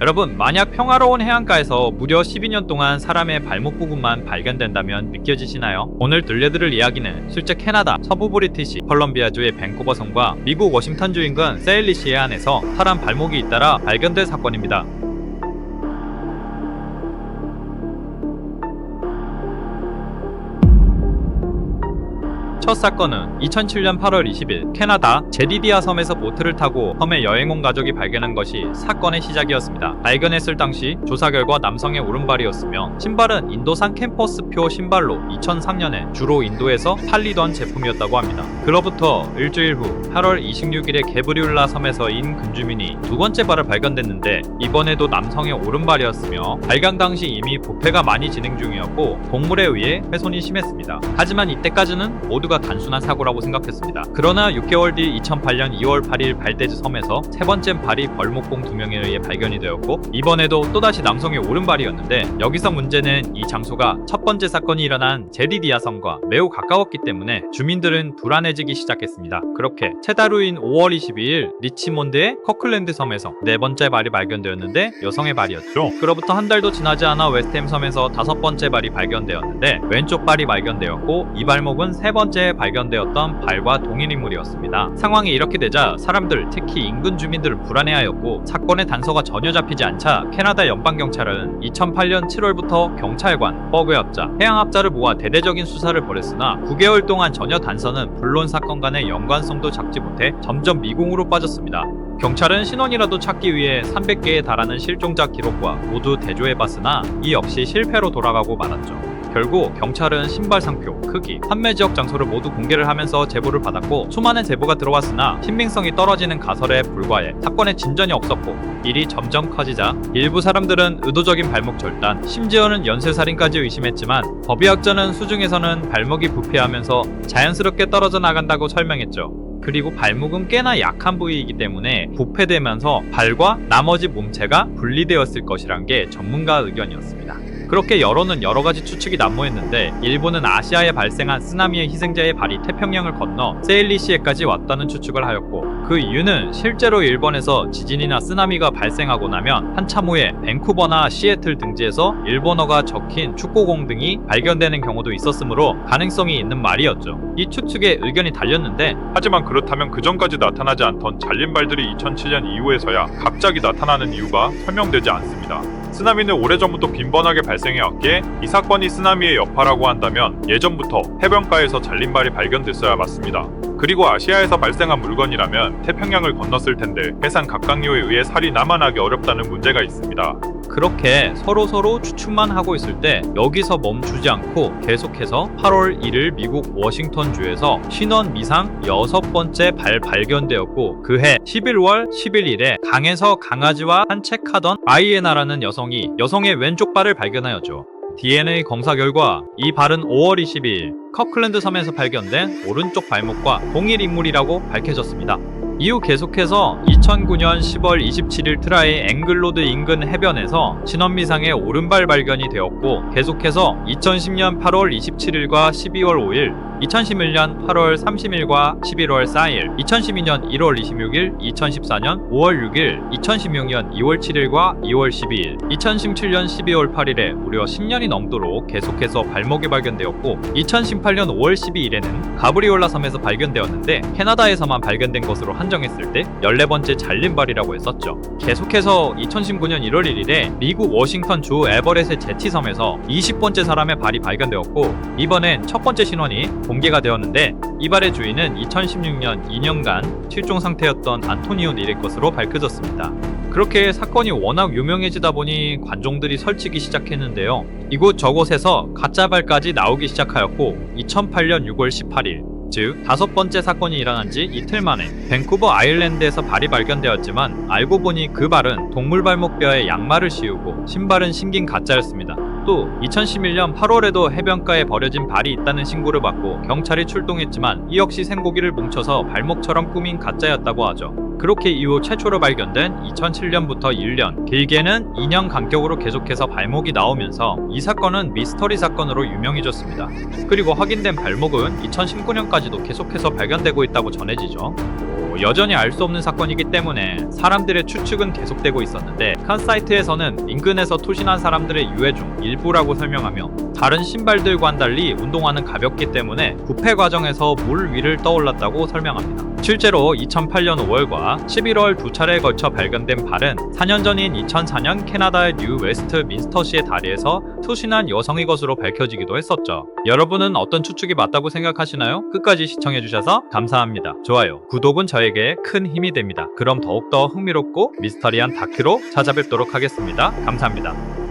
여러분, 만약 평화로운 해안가에서 무려 12년 동안 사람의 발목 부분만 발견된다면 믿겨지시나요? 오늘 들려드릴 이야기는 실제 캐나다 서부 브리티시 컬럼비아주의 밴쿠버 성과 미국 워싱턴주 인근 세일리시 해안에서 사람 발목이 잇따라 발견된 사건입니다. 첫 사건은 2007년 8월 20일 캐나다 제디디아 섬에서 보트를 타고 섬에 여행 온 가족이 발견한 것이 사건의 시작이었습니다. 발견했을 당시 조사 결과 남성의 오른발이었으며 신발은 인도산 캠퍼스표 신발로 2003년에 주로 인도에서 팔리던 제품이었다고 합니다. 그로부터 일주일 후 8월 26일에 게브리울라 섬에서 인 근주민이 두 번째 발을 발견됐는데 이번에도 남성의 오른발이었으며 발견 당시 이미 부패가 많이 진행 중이었고 동물에 의해 훼손이 심했습니다. 하지만 이때까지는 모두가 단순한 사고라고 생각했습니다. 그러나 6개월 뒤 2008년 2월 8일 발데즈 섬에서 세 번째 발이 벌목공 두 명에 의해 발견이 되었고 이번에도 또다시 남성의 오른발이었는데 여기서 문제는 이 장소가 첫 번째 사건이 일어난 제디디아 섬과 매우 가까웠기 때문에 주민들은 불안해지기 시작했습니다. 그렇게 채다루인 5월 22일 리치몬드의 커클랜드 섬에서 네 번째 발이 발견되었는데 여성의 발이었죠. 그로부터 한 달도 지나지 않아 웨스템 섬에서 다섯 번째 발이 발견되었는데 왼쪽 발이 발견되었고 이 발목은 세 번째 발견되었던 발과 동일 인물이었습니다. 상황이 이렇게 되자 사람들 특히 인근 주민들은 불안해하였고 사건의 단서가 전혀 잡히지 않자 캐나다 연방경찰은 2008년 7월부터 경찰관, 버그업자, 해양업자를 모아 대대적인 수사를 벌였으나 9개월 동안 전혀 단서는 불론 사건 간의 연관성도 잡지 못해 점점 미궁으로 빠졌습니다. 경찰은 신원이라도 찾기 위해 300개에 달하는 실종자 기록과 모두 대조해봤으나 이 역시 실패로 돌아가고 말았죠. 결국 경찰은 신발 상표, 크기, 판매 지역 장소를 모두 공개를 하면서 제보를 받았고 수많은 제보가 들어왔으나 신빙성이 떨어지는 가설에 불과해 사건에 진전이 없었고 일이 점점 커지자 일부 사람들은 의도적인 발목 절단, 심지어는 연쇄살인까지 의심했지만 법의학자는 수중에서는 발목이 부패하면서 자연스럽게 떨어져 나간다고 설명했죠. 그리고 발목은 꽤나 약한 부위이기 때문에 부패되면서 발과 나머지 몸체가 분리되었을 것이란 게 전문가 의견이었습니다. 그렇게 여론은 여러 가지 추측이 난무했는데 일본은 아시아에 발생한 쓰나미의 희생자의 발이 태평양을 건너 세일리시에까지 왔다는 추측을 하였고 그 이유는 실제로 일본에서 지진이나 쓰나미가 발생하고 나면 한참 후에 밴쿠버나 시애틀 등지에서 일본어가 적힌 축구공 등이 발견되는 경우도 있었으므로 가능성이 있는 말이었죠. 이 추측에 의견이 달렸는데 하지만 그렇다면 그 전까지 나타나지 않던 잘린 발들이 2007년 이후에서야 갑자기 나타나는 이유가 설명되지 않습니다. 쓰나미는 오래전부터 빈번하게 발생해왔기에 이 사건이 쓰나미의 여파라고 한다면 예전부터 해변가에서 잘린 발이 발견됐어야 맞습니다. 그리고 아시아에서 발생한 물건이라면 태평양을 건넜을 텐데 해상 각각류에 의해 살이 남아나기 어렵다는 문제가 있습니다. 그렇게 서로서로 추측만 하고 있을 때 여기서 멈추지 않고 계속해서 8월 1일 미국 워싱턴주에서 신원 미상 여섯 번째 발 발견되었고 그해 11월 11일에 강에서 강아지와 산책하던 아이에나라는 여성이 여성의 왼쪽 발을 발견하였죠. DNA 검사 결과 이 발은 5월 22일 커클랜드 섬에서 발견된 오른쪽 발목과 동일 인물이라고 밝혀졌습니다. 이후 계속해서 2009년 10월 27일 트라이 앵글로드 인근 해변에서 신원미상의 오른발 발견이 되었고 계속해서 2010년 8월 27일과 12월 5일 2011년 8월 30일과 11월 4일, 2012년 1월 26일, 2014년 5월 6일, 2016년 2월 7일과 2월 12일, 2017년 12월 8일에 무려 10년이 넘도록 계속해서 발목이 발견되었고 2018년 5월 12일에는 가브리올라 섬에서 발견되었는데 캐나다에서만 발견된 것으로 한 정했을 때 14번째 잘린발이라고 했었죠. 계속해서 2019년 1월 1일에 미국 워싱턴 주 에버렛의 제치섬에서 20번째 사람의 발이 발견되었고 이번엔 첫 번째 신원이 공개가 되었는데 이 발의 주인은 2016년 2년간 실종 상태였던 안토니오 닐의 것으로 밝혀졌습니다. 그렇게 사건이 워낙 유명해지다 보니 관종들이 설치기 시작했는데요. 이곳 저곳에서 가짜 발까지 나오기 시작하였고 2008년 6월 18일 즉 다섯 번째 사건이 일어난 지 이틀 만에 밴쿠버 아일랜드에서 발이 발견되었지만 알고 보니 그 발은 동물 발목뼈에 양말을 씌우고 신발은 신긴 가짜였습니다. 또 2011년 8월에도 해변가에 버려진 발이 있다는 신고를 받고 경찰이 출동했지만 이 역시 생고기를 뭉쳐서 발목처럼 꾸민 가짜였다고 하죠. 그렇게 이후 최초로 발견된 2007년부터 1년, 길게는 2년 간격으로 계속해서 발목이 나오면서 이 사건은 미스터리 사건으로 유명해졌습니다. 그리고 확인된 발목은 2019년까지도 계속해서 발견되고 있다고 전해지죠. 여전히 알 수 없는 사건이기 때문에 사람들의 추측은 계속되고 있었는데 한 사이트에서는 인근에서 투신한 사람들의 유해 중 일부라고 설명하며 다른 신발들과는 달리 운동화는 가볍기 때문에 부패 과정에서 물 위를 떠올랐다고 설명합니다. 실제로 2008년 5월과 11월 두 차례에 걸쳐 발견된 발은 4년 전인 2004년 캐나다의 뉴 웨스트 민스터시의 다리에서 투신한 여성의 것으로 밝혀지기도 했었죠. 여러분은 어떤 추측이 맞다고 생각하시나요? 끝까지 시청해주셔서 감사합니다. 좋아요, 구독은 저에게 큰 힘이 됩니다. 그럼 더욱더 흥미롭고 미스터리한 다큐로 찾아뵙도록 하겠습니다. 감사합니다.